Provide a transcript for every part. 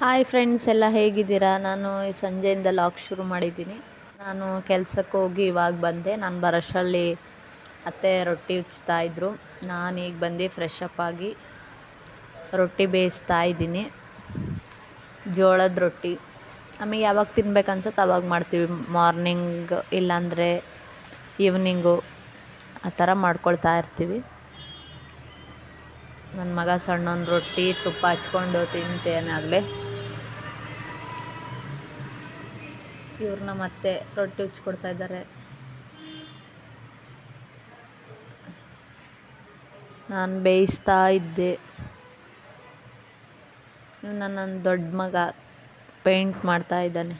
Hi friends ಎಲ್ಲ ಹೇಗಿದ್ದೀರಾ? ನಾನು ಈ ಸಂಜೆಯಿಂದ ಲಾಕ್ ಶುರು ಮಾಡಿದ್ದೀನಿ. ನಾನು ಕೆಲಸಕ್ಕೆ ಹೋಗಿ ಇವಾಗ ಬಂದೆ. ನಾನು ಬರಷಲ್ಲಿ ಅತ್ತೆ ರೊಟ್ಟಿ ಉಚ್ತಾ ಇದ್ದರು ನಾನು ಈಗ ಬಂದು ಫ್ರೆಶ್ ಅಪ್ ಆಗಿ ರೊಟ್ಟಿ ಬೇಯಿಸ್ತಾ ಇದ್ದೀನಿ. ಜೋಳದ ರೊಟ್ಟಿ. ನಮಗೆ ಯಾವಾಗ ತಿನ್ಬೇಕು ಅನ್ಸುತ್ತೆ ಅವಾಗ ಮಾಡ್ತೀವಿ. ಮಾರ್ನಿಂಗ್ ಇಲ್ಲಾಂದರೆ ಈವ್ನಿಂಗು ಆ ಥರ ಮಾಡ್ಕೊಳ್ತಾ ಇರ್ತೀವಿ. ನನ್ನ ಮಗ ಸಣ್ಣನ ರೊಟ್ಟಿ ತುಪ್ಪ ಹಚ್ಕೊಂಡು ತಿಂತೇನಾಗಲೇ ಇವ್ರನ್ನ ಮತ್ತೆ ರೊಟ್ಟಿ ಉಚ್ಕೊಡ್ತಾ ಇದ್ದಾರೆ. ನಾನು ಬೇಯಿಸ್ತಾ ಇದ್ದೆ. ನನ್ನ ದೊಡ್ಡ ಮಗ ಪೇಂಟ್ ಮಾಡ್ತಾ ಇದ್ದಾನೆ.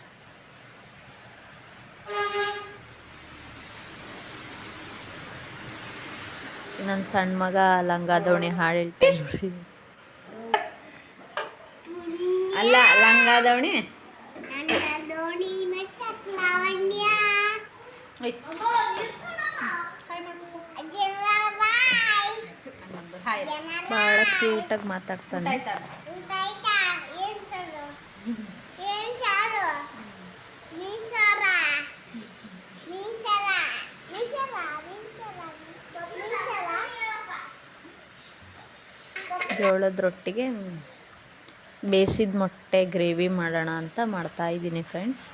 ನನ್ನ ಸಣ್ಣ ಮಗ ಲಂಗ ದೋಣಿ ಹಾಡು ಹೇಳ್ತೀನಿ ಅಲ್ಲ ಲಂಗ ದೋಣಿ? ಸಾರ? ಕ್ಯೂಟಾಗಿ ಮಾತಾಡ್ತಾನೆ ಜೋಳದ ರೊಟ್ಟಿಗೆ ಬೇಯಿಸಿದ ಮೊಟ್ಟೆ ಗ್ರೇವಿ ಮಾಡೋಣ ಅಂತ ಮಾಡ್ತಾ ಇದ್ದೀನಿ ಫ್ರೆಂಡ್ಸ್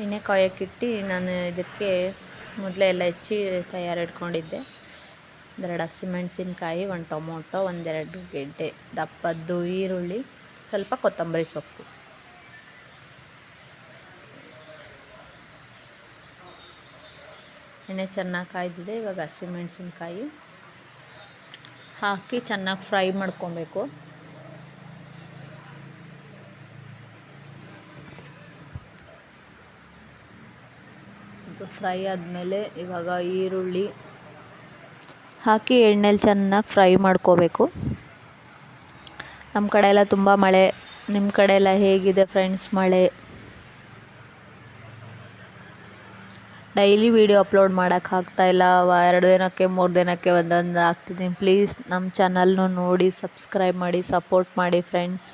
ಎಣ್ಣೆ ಕಾಯೋಕ್ಕಿಟ್ಟು ನಾನು ಇದಕ್ಕೆ ಮೊದಲೇ ಎಲ್ಲ ಹೆಚ್ಚಿ ತಯಾರು ಇಟ್ಕೊಂಡಿದ್ದೆ ಒಂದೆರಡು ಹಸಿಮೆಣಸಿನ್ಕಾಯಿ ಒಂದು ಟೊಮೊಟೊ, ಒಂದೆರಡು ಗೆಡ್ಡೆ, ದಪ್ಪದ್ದು ಈರುಳ್ಳಿ, ಸ್ವಲ್ಪ ಕೊತ್ತಂಬರಿ ಸೊಪ್ಪು. ಎಣ್ಣೆ ಚೆನ್ನಾಗಿ ಕಾಯ್ದಿದೆ. ಇವಾಗ ಹಸಿಮೆಣಸಿನ್ಕಾಯಿ ಹಾಕಿ ಚೆನ್ನಾಗಿ ಫ್ರೈ ಮಾಡ್ಕೊಬೇಕು. ಫ್ರೈ ಆದಮೇಲೆ ಇವಾಗ ಈರುಳ್ಳಿ ಹಾಕಿ ಎಣ್ಣೆಲಿ ಚೆನ್ನಾಗಿ ಫ್ರೈ ಮಾಡ್ಕೋಬೇಕು. ನಮ್ಮ ಕಡೆ ಎಲ್ಲ ತುಂಬ ಮಳೆ ನಿಮ್ಮ ಕಡೆ ಎಲ್ಲ ಹೇಗಿದೆ ಫ್ರೆಂಡ್ಸ್ ಮಳೆ? ಡೈಲಿ ವೀಡಿಯೋ ಅಪ್ಲೋಡ್ ಮಾಡೋಕ್ಕೆ ಆಗ್ತಾಯಿಲ್ಲ ಎರಡು ದಿನಕ್ಕೆ, ಮೂರು ದಿನಕ್ಕೆ ಒಂದೊಂದು ಆಗ್ತಿದ್ದೀನಿ ಪ್ಲೀಸ್ ನಮ್ಮ ಚಾನಲ್ನು ನೋಡಿ, ಸಬ್ಸ್ಕ್ರೈಬ್ ಮಾಡಿ, ಸಪೋರ್ಟ್ ಮಾಡಿ ಫ್ರೆಂಡ್ಸ್.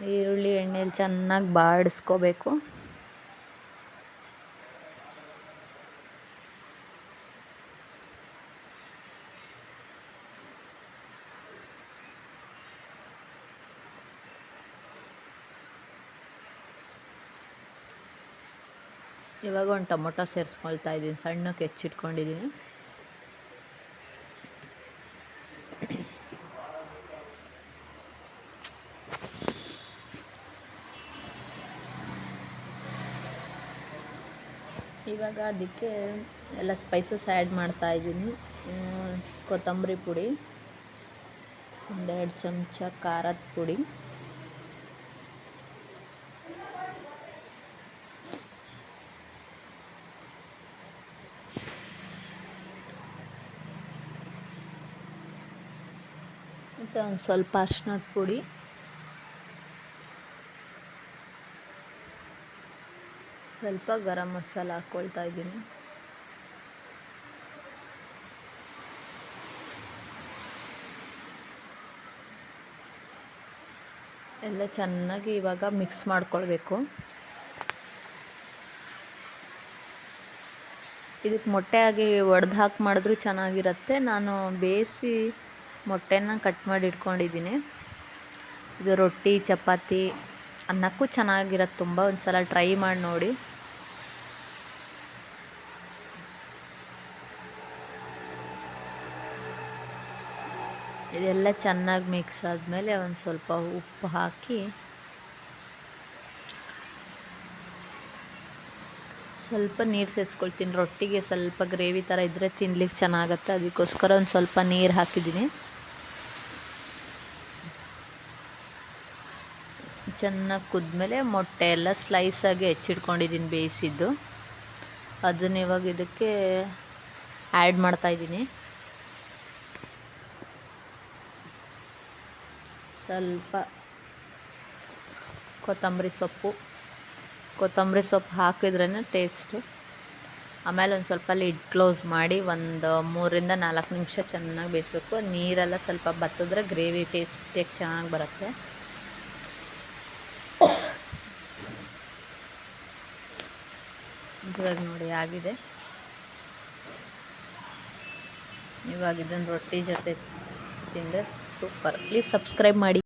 ಈರುಳ್ಳಿ ಎಣ್ಣೆಲಿ ಚೆನ್ನಾಗಿ ಬಾಡಿಸ್ಕೋಬೇಕು. ಇವಾಗ ಒಂದು ಟೊಮೊಟೊ ಸೇರಿಸ್ಕೊಳ್ತಾ ಇದ್ದೀನಿ ಸಣ್ಣಕ್ಕೆ ಹೆಚ್ಚಿಟ್ಕೊಂಡಿದ್ದೀನಿ. ಇವಾಗ ಅದಕ್ಕೆ ಎಲ್ಲ ಸ್ಪೈಸಸ್ ಆ್ಯಡ್ ಮಾಡ್ತಾ ಇದ್ದೀನಿ. ಕೊತ್ತಂಬರಿ ಪುಡಿ, ಒಂದೆರಡು ಚಮಚ ಖಾರದ ಪುಡಿ. ಮತ್ತು ಒಂದು ಸ್ವಲ್ಪ ಅರ್ಶಿನದ ಪುಡಿ. ಸ್ವಲ್ಪ ಗರಂ ಮಸಾಲ ಹಾಕ್ಕೊಳ್ತಾ ಇದ್ದೀನಿ. ಎಲ್ಲ ಚೆನ್ನಾಗಿ ಇವಾಗ ಮಿಕ್ಸ್ ಮಾಡ್ಕೊಳ್ಬೇಕು. ಇದಕ್ಕೆ ಮೊಟ್ಟೆ ಆಗಿ ಒಡೆದು ಹಾಕಿ ಮಾಡಿದ್ರೂ ಚೆನ್ನಾಗಿರುತ್ತೆ. ನಾನು ಬೇಯಿಸಿ ಮೊಟ್ಟೆನ ಕಟ್ ಮಾಡಿ ಇಟ್ಕೊಂಡಿದ್ದೀನಿ. ಇದು ರೊಟ್ಟಿ, ಚಪಾತಿ ಅನ್ನಕ್ಕೂ ಚೆನ್ನಾಗಿರತ್ತೆ. ತುಂಬ ಒಂದು ಸಲ ಟ್ರೈ ಮಾಡಿ ನೋಡಿ. ಇದೆಲ್ಲ ಚೆನ್ನಾಗಿ ಮಿಕ್ಸ್ ಆದಮೇಲೆ ಒಂದು ಸ್ವಲ್ಪ ಉಪ್ಪು ಹಾಕಿ ಸ್ವಲ್ಪ ನೀರು ಸೇರಿಸ್ಕೊಳ್ತೀನಿ. ರೊಟ್ಟಿಗೆ ಸ್ವಲ್ಪ ಗ್ರೇವಿ ಥರ ಇದ್ದರೆ ತಿನ್ಲಿಕ್ಕೆ ಚೆನ್ನಾಗತ್ತೆ. ಅದಕ್ಕೋಸ್ಕರ ಒಂದು ಸ್ವಲ್ಪ ನೀರು ಹಾಕಿದ್ದೀನಿ. ಚೆನ್ನಾಗಿ ಕುದ್ಮೇಲೆ ಮೊಟ್ಟೆ ಎಲ್ಲ ಸ್ಲೈಸಾಗಿ ಹೆಚ್ಚಿಟ್ಕೊಂಡಿದ್ದೀನಿ ಬೇಯಿಸಿದ್ದು. ಅದನ್ನ ಇವಾಗ ಇದಕ್ಕೆ ಆ್ಯಡ್ ಮಾಡ್ತಾಯಿದ್ದೀನಿ ಸ್ವಲ್ಪ ಕೊತ್ತಂಬರಿ ಸೊಪ್ಪು. ಕೊತ್ತಂಬರಿ ಸೊಪ್ಪು ಹಾಕಿದ್ರೇ ಟೇಸ್ಟು ಆಮೇಲೆ ಒಂದು ಸ್ವಲ್ಪ ಲಿಡ್ ಕ್ಲೋಸ್ ಮಾಡಿ ಒಂದು ಮೂರಿಂದ ನಾಲ್ಕು ನಿಮಿಷ ಚೆನ್ನಾಗಿ ಬೇಯಿಸ್ಬೇಕು. ನೀರೆಲ್ಲ ಸ್ವಲ್ಪ ಬತ್ತಿದ್ರೆ ಗ್ರೇವಿ ಟೇಸ್ಟಿಯಾಗಿ ಚೆನ್ನಾಗಿ ಬರುತ್ತೆ. ಇವಾಗ ನೋಡಿ ಆಗಿದೆ. ಇವಾಗ ಇದನ್ನು ರೊಟ್ಟಿ ಜೊತೆ ತಿಂದರೆ ಸೂಪರ್. ಪ್ಲೀಸ್ ಸಬ್ಸ್ಕ್ರೈಬ್ ಮಾಡಿ.